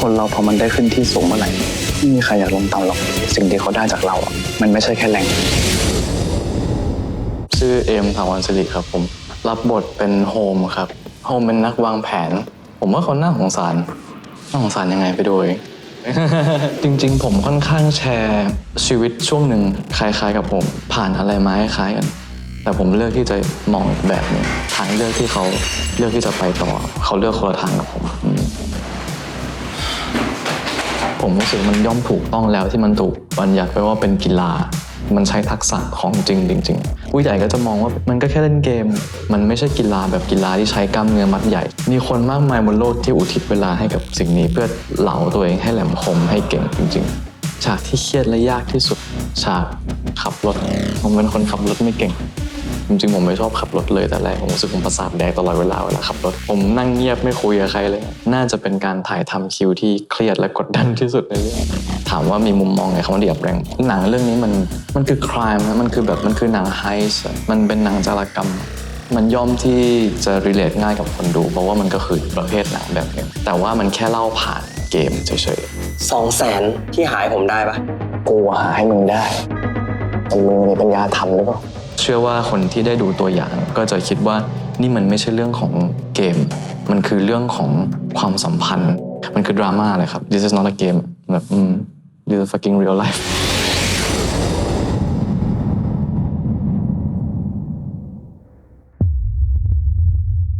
คนเราพอมันได้ขึ้นที่สูงเมื่อไหร่ไม่มีใครอยากลงต่ำหรอกสิ่งที่เขาได้จากเราอะมันไม่ใช่แค่แรงชื่อเอมถาวรสิริครับผมรับบทเป็นโฮมครับโฮมเป็นนักวางแผน ผมว่าเขาน่าสงสารน่าสงสารยังไงไปดูจริงๆ ผมค่อนข้างแชร์ชีวิตช่วงหนึ่งคล้ายๆ กับผม ผ่านอะไรมาคล้ายกัน แต่ผมเลือกที่จะมองอีกแบบหนึงทางเลือกที่เขาเลือกที่จะไปต่อ เขาเลือกคนละทางกับผม ผมรู้สึกมันย่อมถูกต้องแล้วที่มันถูกบัญญัติไว้ว่าเป็นกีฬา มันใช้ทักษะของจริงจริงๆผู้ใหญ่ก็จะมองว่ามันก็แค่เล่นเกม มันไม่ใช่กีฬาแบบกีฬาที่ใช้กล้ามเนื้อมัดใหญ่ มีคนมากมายบนโลกที่อุทิศเวลาให้กับสิ่งนี้เพื่อเหลาตัวเองให้แหลมคมให้เก่งจริง ๆ ฉากที่เครียดและยากที่สุด ฉากขับรถผมเป็นคนขับรถไม่เก่ง จริงๆผมไม่ชอบขับรถเลยแต่แรกผมรู้สึกผมประสาทแดกตลอดเวลาเวลาขับรถ ผมนั่งเงียบไม่คุยกับใครเลย น่าจะเป็นการถ่ายทำคิวที่เครียดและกดดันที่สุดในเรื่องถามว่ามีมุมมองไงคำว่าเดียบแรงหนังเรื่องนี้มันมันคือครามนะมันคือแบบมันคือหนังไฮส์มันเป็นหนังจารกรรมมันย่อมที่จะรีเลทง่ายกับคนดู เพราะว่ามันก็คือประเภทหนังแบบหนึงแต่ว่ามันแค่เล่าผ่านเกมเฉยๆสองแสนที่หายผมได้ปะกูหาให้มึงได้แต่มึงมีปัญญาทำหรือเปล่าเชื่อว่าคนที่ได้ดูตัวอย่างก็จะคิดว่านี่มันไม่ใช่เรื่องของเกม มันคือเรื่องของความสัมพันธ์ มันคือดราม่าเลยครับ this is not a game แบบ this is fucking real life